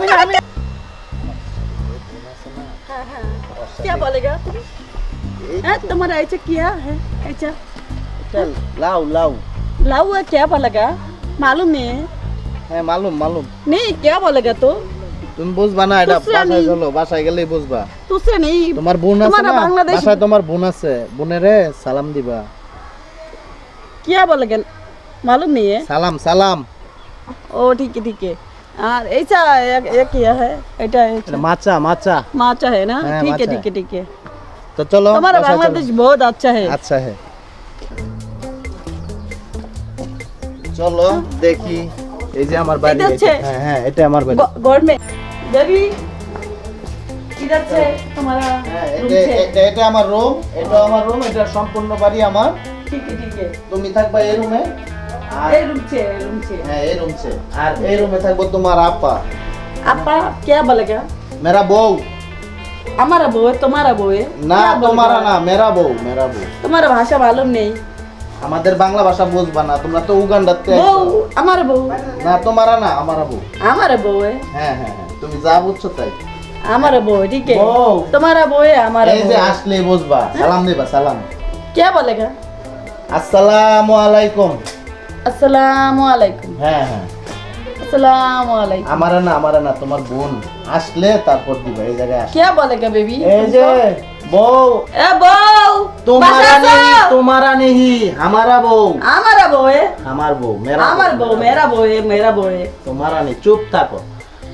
আমি না আমি हाँ हाँ क्या बोलेगा तुम हाँ, तुम्हारा ऐसा किया है ऐसा লাউ লাউ लाऊ है क्या बोलेगा मालूम नहीं है হ্যাঁ মালুম মালুম नहीं क्या बोलेगा तो তুমি বুঝবা না এটা খুচরা বাসায় নেই। চলো বাসায় গেলেই বুঝবা तुझसे नहीं তোমার বোন আছে তোমার না বাংলাদেশ- বাসায় তোমার বোন আছে বোনেরে সালাম দিবা क्या बोलेगा मालूम नहीं है সালাম সালাম ओ ठीक है ठीक है और ऐसा एक, एक किया है এটা এটা মাচা মাচা माचा है ना हाँ, ठीक है माचा ठीक है ठीक है তো চলো हमारा বাসায় চলো। बांग्लादेश बहुत अच्छा है আচ্ছা হ্যাঁ চলো দেখি এই যে আমার বাড়ি এটা এটা- হচ্ছে? হ্যাঁ হ্যাঁ এটা আমার বাড়ি ग- घर में बेबी इधर से तुम्हारा হ্যাঁ रूम এটা से এটা- এটা আমার রুম এটা আমার রুম এটা সম্পূর্ণ বাড়ি আমার ठीक है ठीक है তুমি থাকবা এই রুমে তোমার ভাষা ভালো নেই। আমাদের বাংলা ভাষা বুঝবা না তোমরা তো উগান্ডাতে বউ আমার বউ। না তোমার না আমার বউ। আমার বউ হ্যাঁ, হ্যাঁ হ্যাঁ তুমি যা বুঝছ তাই। আমার বউ ঠিক আছে তোমার বউ আমার এই যে আসলে বুঝবা সালাম দেবা সালাম। কে বলে গা আসসালামু আলাইকুম। আসসালামু আলাইকুম। হ্যাঁ হ্যাঁ। আসসালামু আলাইকুম। আমারা না না তোমার বোন আসলে তারপর এই জায়গায় কে বলে বেবি? এই যে বউ। এ বউ আমারা বউ। আমারা বউ এ আমার বউ মেরা আমার বউ মেরা বউ। এ মেরা বউ এ তোমারা নেই চুপ থাকো।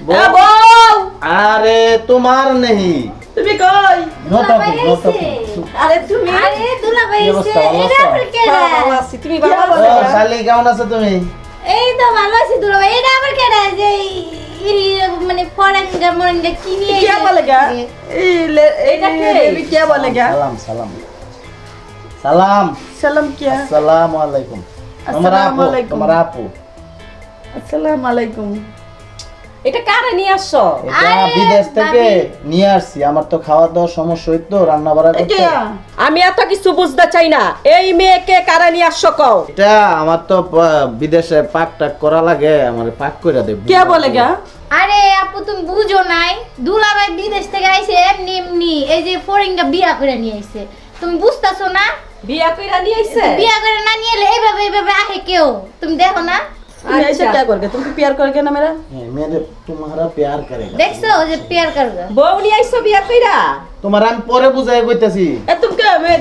বউ! আরে তোমার নেহি তুমি কই? আরে তুমি? আরে দুলা ভাই এসে। এটা আবার কে হ্যাঁ, ভালো আছি। তুমি শালি কেমন আছো তুমি? এই তো ভালো আছি দুলা ভাই এটা আবার কে রে? যে মানে ফরেনটা মরেনটা কি নিয়ে কে বলে গা? এটা কে? কে বলে গা? সালাম সালাম। সালাম। সালাম কে আসসালামু আলাইকুম। তোমার আলাইকুম। তোমার আপু। আসসালামু আলাইকুম। এটা নিয়ে আসছো? এটা বিদেশ থেকে নিয়ে আসছি আমার তো খাওয়া সমস্যা রান্না বাড়া করতে। আমি এত কিছু বুঝতে চাই না। এই মেয়েকে নিয়ে আসছো কও? এটা আমার তো বিদেশে পাক টাক করা লাগে আমার পাক কইরা দেব। কে বলে গা? আরে আপু তুমি বুঝো নাই। দুলাভাই বিদেশ থেকে আইছে এমনি এমনি এই যে ফরিংটা বিয়া করে নিয়ে আইছে। তুমি বুঝতাছো না? বিয়া করে নিয়ে আইছে? বিয়া করে না নিয়ে এইভাবে এইভাবে আহে কেউ? তুমি দেখো না? ऐसे अच्छा। क्या करोगे तुमको प्यार करोगे ना मेरा হ্যাঁ, মেরে তোমারা প্যার করেগা দেখছো ও যে পেয়ার করবে বউ নিয়ে আইছো বিয়া কইরা তোমার আমি পরে বুঝাই কইতাছি ए तुम क्या मैं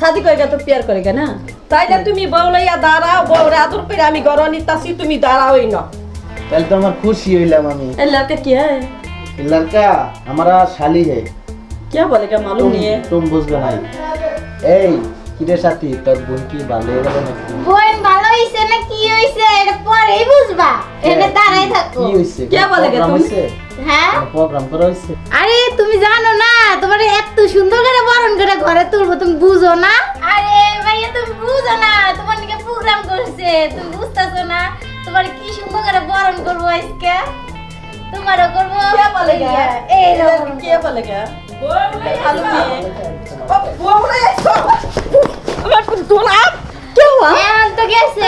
शादी करेगा तो प्यार करेगा ना তাইলে তুমি বউ লইয়া দাঁড়াও বউরে আদর করে আমি ঘর নিতাছি তুমি দাঁড়াওই না তাহলে তো আমার খুশি হইলাম আমি ए लड़का क्या है ये लड़का हमारा शाली है क्या बोलेगा मालूम तुम नहीं है तुम বুঝবে নাই এই কিরে সাথী তোর বোন কি ভালো হয়ে গেল নাকি বোন ভালো হইছে এটা পরেই বুঝবা এনে দাঁড়াই থাকো কি বলে গে তুমি হ্যাঁ প্রোগ্রাম করা হইছে আরে তুমি জানো না তোমার এত সুন্দর করে বরণ করে ঘরে তুলবো তুমি বুঝো না আরে ভাইয়া তুমি বুঝো না তোমার নিকে প্রোগ্রাম করছে তুমি বুঝতাছো না তোমার কি সুন্দর করে বরণ করব আজকে তোমারও করব কে বলে গে এই কে বলে গে বউ তো গেছে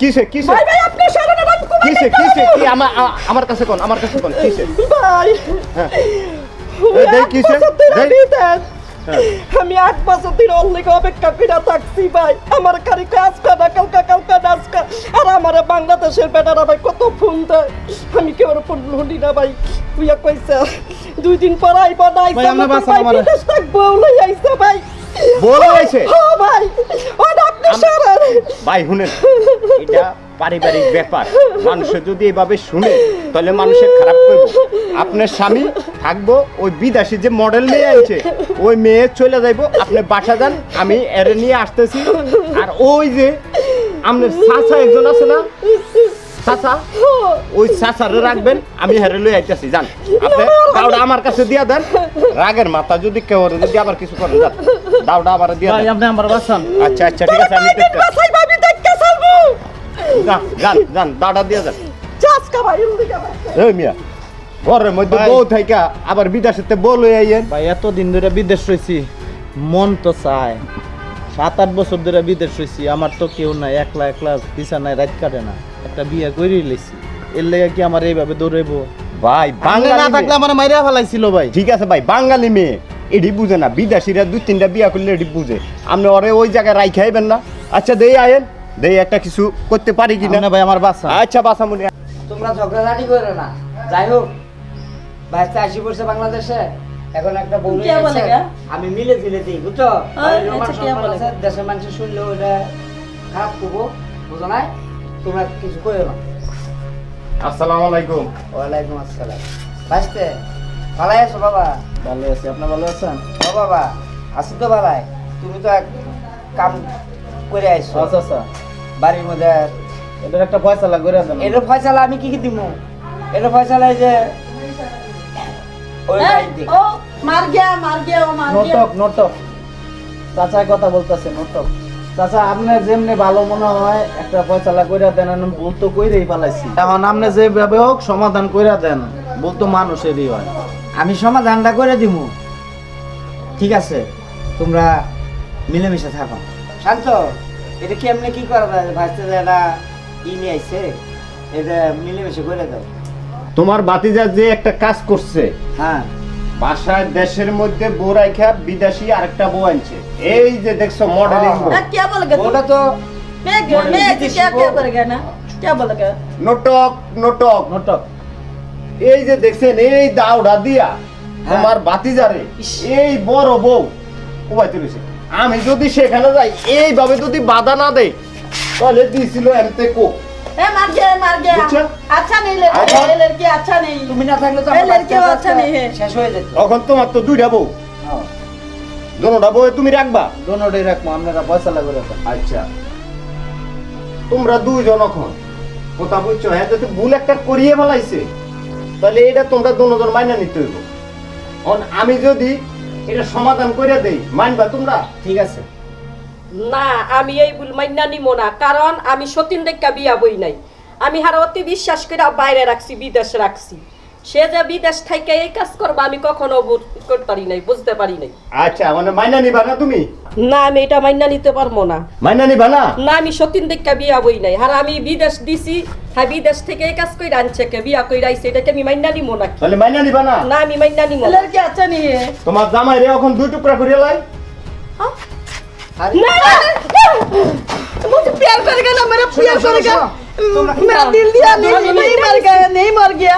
কিসে কিসে কিসে কিসে কি আমার কাছে কোন আমার কাছে কোন কিসে। আমি আট বছর দিন অপেক্ষা করে থাকছি ভাই আমার খালি কাজ কাটা কালকা কালকা নাচ কা আর আমার বাংলাদেশের বেটারা ভাই কত ফোন দেয় আমি কেউ ফোন লুটি না ভাই তুইয়া কইসা দুই দিন পর আইব না। বিদেশ থাকব লই আইছে ভাই বলো আইছে ও ভাই ও আপনি সরেন ভাই শুনেন এটা পারিবারিক ব্যাপার। মানুষ যদি এভাবে শুনে তাহলে মানুষের খারাপ করব। আপনার স্বামী থাকব ওই বিদেশি যে মডেল নিয়ে আনছে ওই মেয়ে চলে যাইবো আপনি বাসা যান আমি এরে নিয়ে আসতেছি। আর ওই যে আপনার চাচা একজন আছে না? চাচা ওই চাচারে রাখবেন আমি হেরে লই আইতেছি যান। আপনি আমার কাছে দিয়া দেন রাগের মাথা যদি কেউ যদি আবার কিছু করেন যান। দাওটা আবার দিয়া ভাই আপনি আমার বাসান আচ্ছা আচ্ছা ঠিক আছে আমি দেখতে বাসাই ভাবি দেখতে চলবো। যান যান যান দাওটা দিয়া যান। ভাই এদিকে ভাই। এই মিয়া ঘরের মধ্যে বউ থাইকা আবার বিদেশেতে বউ লই আইয়েন। ভাই এতদিন ধরে বিদেশ রয়েছি মন তো চায়। সাত আট বছর ধরে বিদেশ রয়েছি আমার তো কেউ নাই একলা একলা বিছানায় রাত কাটে না। একটা বিয়ে করে লেছি এর লেগে কি আমার এইভাবে দৌড়াইবো? ভাই বাংলা বাঙালি না থাকলে। আমার মাইরা ফেলাইছিল ভাই। ঠিক আছে ভাই বাঙালি মেয়ে। এডি বুঝে না বিদেশিরা দুই তিনটা বিয়া করলে এডি বুঝে। আপনি ওরে ওই জায়গায় রাই খাইবেন না। আচ্ছা দেই আয়েন দেই একটা কিছু করতে পারি কি না না ভাই আমার বাসা। আচ্ছা বাসামুনি তোমরা ঝগড়াঝাটি করো না। যাই হোক ভাইতে আসি পড়ছে বাংলাদেশে। এখন একটা বউ বলে আমি মিলে দিলে দিই বুঝছ? আচ্ছা, বলে আছে, দেশের মানুষ শুনলে এটা খারাপ করব বুঝো নাই? তোমরা কিছু করো না। আসসালামু আলাইকুম। ওয়ালাইকুম আসসালাম। বাঁচতে ভালাই আছো বাবা? ভালো আছি আপনি ভালো আছেন? ও বাবা আছি তো ভালাই। তুমি তো এক কাম করে আইছো। আচ্ছা আচ্ছা। বাড়ির মধ্যে এটার একটা ফয়সালা করে দেন। এটা ফয়সালা আমি কি কি দিব এটা ফয়সালা এই যে ওই বাড়ির ও মার গিয়া মার গিয়া ও মার গিয়া। নটক নটক। চাচা কথা বলতেছে নটক। চাচা আপনি যেমনি ভালো মনে হয় একটা ফয়সালা কইরা দেন আমি ভুল তো কইরেই পালাইছি। এখন আপনি যেভাবে হোক সমাধান কইরা দেন ভুল তো মানুষেরই হয়। আমি সমাধানটা করে দিব ঠিক আছে তোমরা মিলেমিশে থাকো শান্ত এটা কেমনে কি করা যায় ভাবছে যে এটা ই নিয়ে আইছে এটা মিলেমিশে করে দাও তোমার বাতিজা যে একটা কাজ করছে হ্যাঁ বাসায় দেশের মধ্যে বউ রাইখা বিদেশি আরেকটা বউ আনছে এই যে দেখছো মডেলিং বউ হ্যাঁ, क्या बोलेगा तू ওটা তো मैं मैं विदेशी क्या क्या वो- बोलेगा ना क्या बोलेगा নটক নটক নটক এই যে দেখছেন এই দাউড়া দিয়া আমার বাতিজারে এই বড় বউ কোবাইতে রয়েছে আমি যদি সেখানে যাই এইভাবে যদি বাধা না দেয় তাহলে দিছিল এমতে কো। আচ্ছা। তখন তোমার তো দুই বউ। বউ তুমি রাখবা? দোনোটাই রাখব আপনারা পয়সা লাগবে আচ্ছা। তোমরা দুইজন এখন। কথা বুঝছ? হ্যাঁ ভুল একটা করিয়ে ফেলাইছে। তাহলে এটা তোমরা দুজন মাইনা নিতে হইব। আমি যদি এটা সমাধান করে দেই মানবা তোমরা? ঠিক আছে। না, আমি এই ভুল মাইনা নিব না, কারণ আমি সতীন দেখা বিয়া বই নাই। আমি হার অতি বিশ্বাস করে বাইরে রাখছি, বিদেশ রাখছি। সে যে বিদেশ থেকে এই কাজ করবা আমি কখনো বুঝ- করতে পারি নাই বুঝতে পারি নাই আচ্ছা মানে মাইনা নিবা না তুমি না আমি এটা মাইনা নিতে পারবো না মাইনা নিবা না না আমি সতীন দেখা বিয়া বই নাই আর আমি বিদেশ দিছি হ্যাঁ বিদেশ থেকে এই কাজ করে আনছে কে বিয়া করে আইছে এটাকে আমি মাইনা নিব না তাহলে মাইনা নিবা না না আমি মাইনা নিব ये না लड़की अच्छा नहीं है তোমার জামাই রে এখন দুই টুকরা করে লাই আরে ना मुझे प्यार करेगा ना मेरा प्यार सुनो, करेगा सुनो। मेरा दिल दिया नहीं नहीं मर गया नहीं मर गया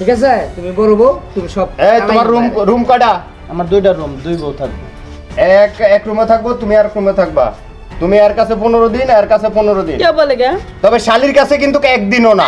ঠিক আছে? তুমি বড় বউ তুমি সব এ তোমার রুম রুম কাটা? আমার দুইটা রুম দুই বউ থাকবে। এক এক রুমে থাকব তুমি আর রুমে থাকবা। তুমি এর কাছে পনেরো দিন এর কাছে পনেরো দিন। কে বলে গে? তবে শালির কাছে কিন্তু একদিনও না।